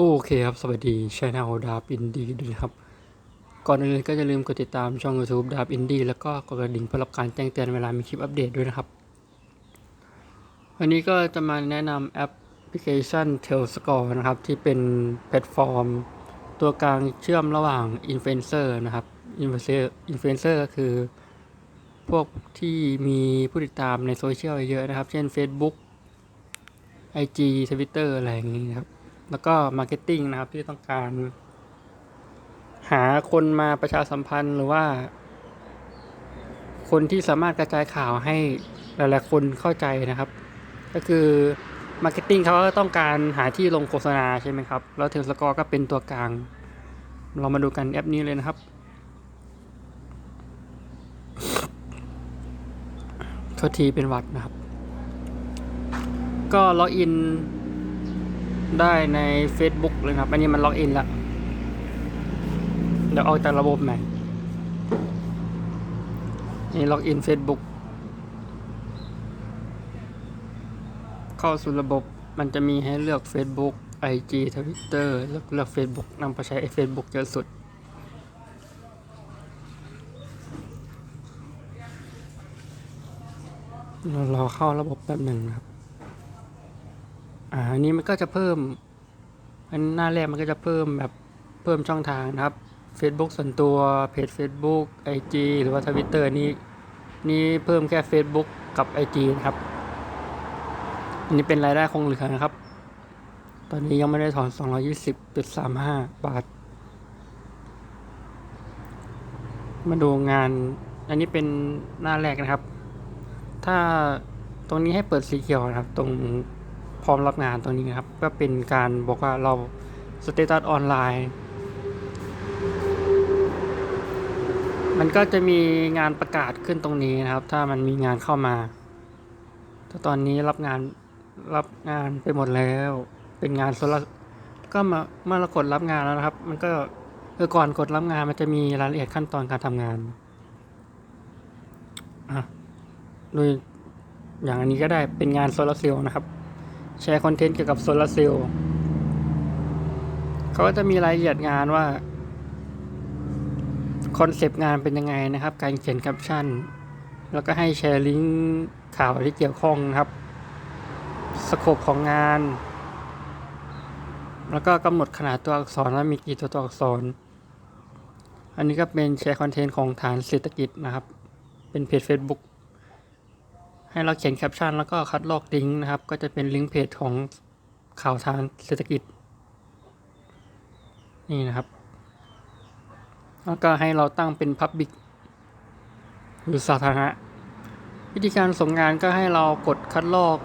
โอเคครับ สวัสดีช anel ดาบอินดี้ด้วยนะครับ ก่อนอื่นก็อย่าลืมกดติดตามช่อง YouTube ดาบอินดี้แล้วก็กดกระดิ่งเพื่อรับการแจ้งเตือนเวลามีคลิปอัปเดตด้วยนะครับ วันนี้ก็จะมาแนะนำแอปพลิเคชัน t a i l Score นะครับ ที่เป็นแพลตฟอร์ม ตัวกลางเชื่อมระหว่างอินฟลูเอนเซอร์นะครับอินฟลูเอนเซอร์อินฟลูเอนเซอร์ก็คือ พวกที่มีผู้ติดตามในโซเชียลเยอะนะครับ เช่น Facebook IG Twitter อะไรอย่างนี้นะครับ แล้วก็มาร์เก็ตติ้งนะครับที่ต้องการ หาคนมาประชาสัมพันธ์หรือว่า คนที่สามารถกระจายข่าวให้หลายๆคนเข้าใจนะครับ ก็คือมาร์เก็ตติ้งเขาก็ต้องการหาที่ลงโฆษณาใช่ไหมครับ แล้วเทลสกอร์ก็เป็นตัวกลาง เรามาดูกันแอปนี้เลยนะครับ โทษทีเป็นวัดนะครับ ก็ล็อกอิน ได้ใน Facebook เลยครับ อันนี้มันล็อกอินแล้วเดี๋ยวออกจากระบบใหม่นี่ล็อกอิน Facebook เข้าสู่ระบบมันจะมีให้เลือก Facebook IG Twitter เลือกเลือก Facebook นำไปใช้ Facebook เยอะสุดเรารอเข้าระบบแป๊บหนึ่งนะครับ อันนี้มันก็จะเพิ่มอันหน้าแรกมันก็จะเพิ่มแบบเพิ่มช่องทางนะครับ Facebook ส่วนตัวเพจ Facebook IG หรือว่า Twitter นี้นี่เพิ่มแค่ Facebook กับ IG นะครับ อันนี้เป็นรายได้คงเหลือนะครับ ตอนนี้ยังไม่ได้ถอน 220.35 บาท มาดูงาน อันนี้เป็นหน้าแรกนะครับ ถ้าตรงนี้ให้เปิดสีเขียวนะครับ ตรง พร้อมรับงานตรงนี้นะครับ ก็เป็นการบอกว่าเราสเตตัสออนไลน์มันก็จะมีงานประกาศขึ้นตรงนี้นะครับ ถ้ามันมีงานเข้ามาถ้าตอนนี้รับงานรับงานไปหมดแล้ว เป็นงานโซลาก็มาเมื่อเรากดรับงานแล้วนะครับ มันก็คือก่อนกดรับงานมันจะมีรายละเอียดขั้นตอนการทำงานอะโดยอย่างอันนี้ก็ได้เป็นงานโซลาเซลล์นะครับ แชร์คอนเทนต์เกี่ยวกับโซลาร์เซลล์เขาก็จะมีรายละเอียดงานว่าคอนเซปต์งานเป็นยังไงนะครับ การเขียนแคปชั่น แล้วก็ให้แชร์ลิงก์ข่าวที่เกี่ยวข้องนะครับสโคปของงาน แล้วก็กำหนดขนาดตัวอักษรว่ามีกี่ตัวตัวอักษร อันนี้ก็เป็นแชร์คอนเทนต์ของฐานเศรษฐกิจนะครับ เป็นเพจ Facebook ให้เราเขียนแคปชั่นแล้วก็คัดลอกลิงก์นะครับ ก็จะเป็นลิงก์เพจของข่าวทางเศรษฐกิจ นี่นะครับ แล้วก็ให้เราตั้งเป็น Public หรือสาธารณะ วิธีการส่งงานก็ให้เรากดคัดลอก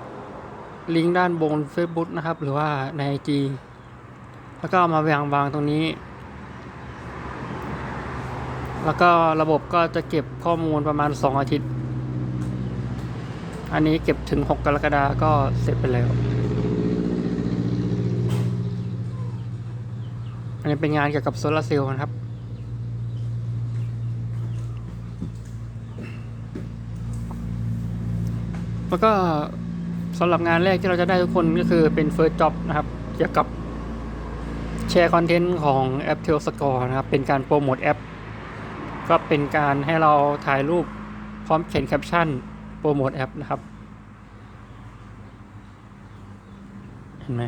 ลิงก์ด้านบน Facebook นะครับ หรือว่าใน IG แล้วก็เอามาวางวางตรงนี้ แล้วก็ระบบก็จะเก็บข้อมูลประมาณ 2 อาทิตย์ อันนี้เก็บถึง 6 กรกฎาก็เสร็จไปแล้ว อันนี้เป็นงานเกี่ยวกับโซลาร์เซลล์นะครับ แล้วก็สำหรับงานแรกที่เราจะได้ทุกคนก็คือเป็น First Job นะครับ เกี่ยวกับแชร์คอนเทนต์ของแอป t a i l Score นะครับ เป็นการโปรโมทแอป ก็เป็นการให้เราถ่ายรูปพร้อมเขียนแคปชั่น โปรโมทแอปนะครับ เห็นไหม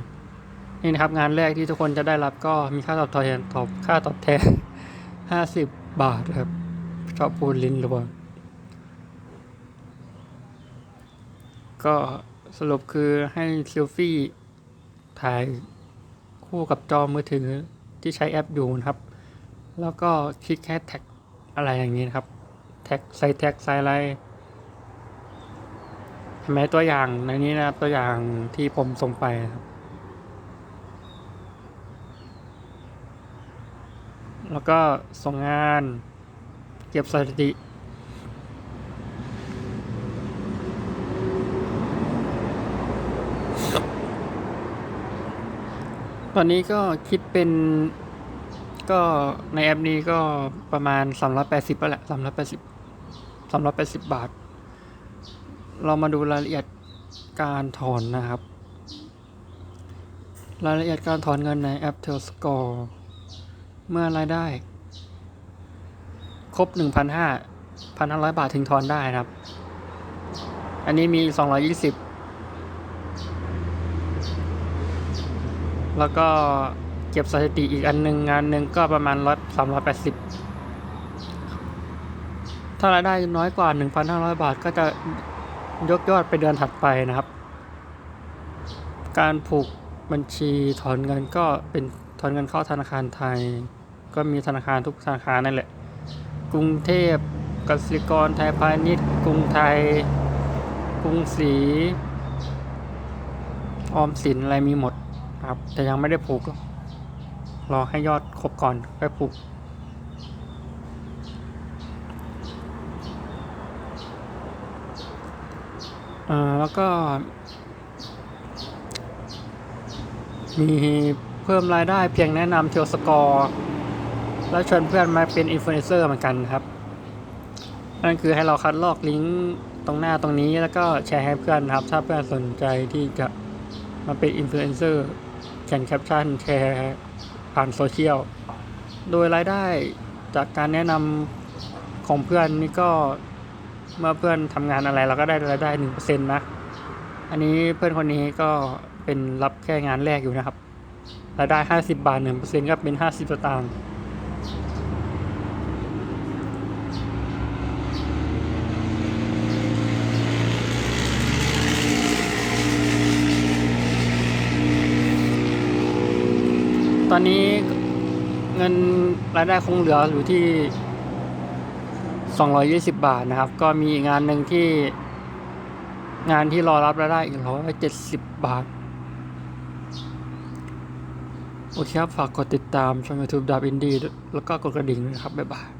นี่นะครับงานแรกที่ทุกคนจะได้รับก็มีค่าตอบแทนตอบค่าตอบแทน 50 บาทครับชอบพูดลิ้นหรือเปล่าก็สรุปคือให้เซลฟี่ถ่ายคู่กับจอมือถือที่ใช้แอปอยู่นะครับ แล้วก็คลิกแฮชแท็กอะไรอย่างนี้นะครับ แท็กใส่แท็กใส่อะไร เห็นไหมตัวอย่างในนี้นะครับตัวอย่างที่ผมส่งไปครับ แล้วก็ส่งงาน เก็บสถิติ ตอนนี้ก็คิดเป็นก็ในแอปนี้ก็ประมาณ 380แล้วแหละ380 380 บาท เรามาดูรายละเอียดการถอนนะครับ รายละเอียดการถอนเงินในแอป t e l s c o r e เมื่อรายได้ ครบ 1,500 1,500 บาทถึงถอนได้นะครับ อันนี้มี 220 แล้วก็เก็บสถิติอีกอันหนึ่งงานหนึ่งก็ประมาณร้อยสามร้อยแปดสิบถ้ารายได้น้อยกว่า 1,500 บาทก็จะ ยกยอดไปเดือนถัดไปนะครับ การผูกบัญชีถอนเงินก็เป็นถอนเงินเข้าธนาคารไทย ก็มีธนาคารทุกธนาคารนั่นแหละ กรุงเทพกสิกรไทยพาณิชย์กรุงไทย กรุงศรีออมสินอะไรมีหมดครับ แต่ยังไม่ได้ผูกรอกรอให้ยอดครบก่อนค่อยผูก อ่อแล้วก็ มีเพิ่มรายได้เพียงแนะนำเทลสกอร์แล้วชวนเพื่อนมาเป็นอินฟลูเอนเซอร์เหมือนกันครับ นั่นคือให้เราคัดลอกลิงก์ตรงหน้าตรงนี้แล้วก็แชร์ให้เพื่อนครับ ถ้าเพื่อนสนใจที่จะมาเป็นอินฟลูเอนเซอร์เขียนแคปชั่นแชร์ผ่านโซเชียล โดยรายได้จากการแนะนำของเพื่อนนี่ก็ เมื่อเพื่อนทำงานอะไรเราก็ได้รายได้หนึ่งเปอร์เซ็นต์นะ อันนี้เพื่อนคนนี้ก็เป็นรับแค่งานแรกอยู่นะครับรายได้ห้าสิบบาทหนึ่งเปอร์เซ็นต์ก็เป็นห้าสิบสตางค์ตอนนี้เงินรายได้คงเหลืออยู่ที่ 220 บาทนะครับ ก็มีงานหนึ่งที่งานที่รอรับรายได้อีก 170 บาท โอเคครับ ฝากกดติดตามช่อง YouTube ดับอินดี้แล้วก็กดกระดิ่งด้วยนะครับ บ๊ายบาย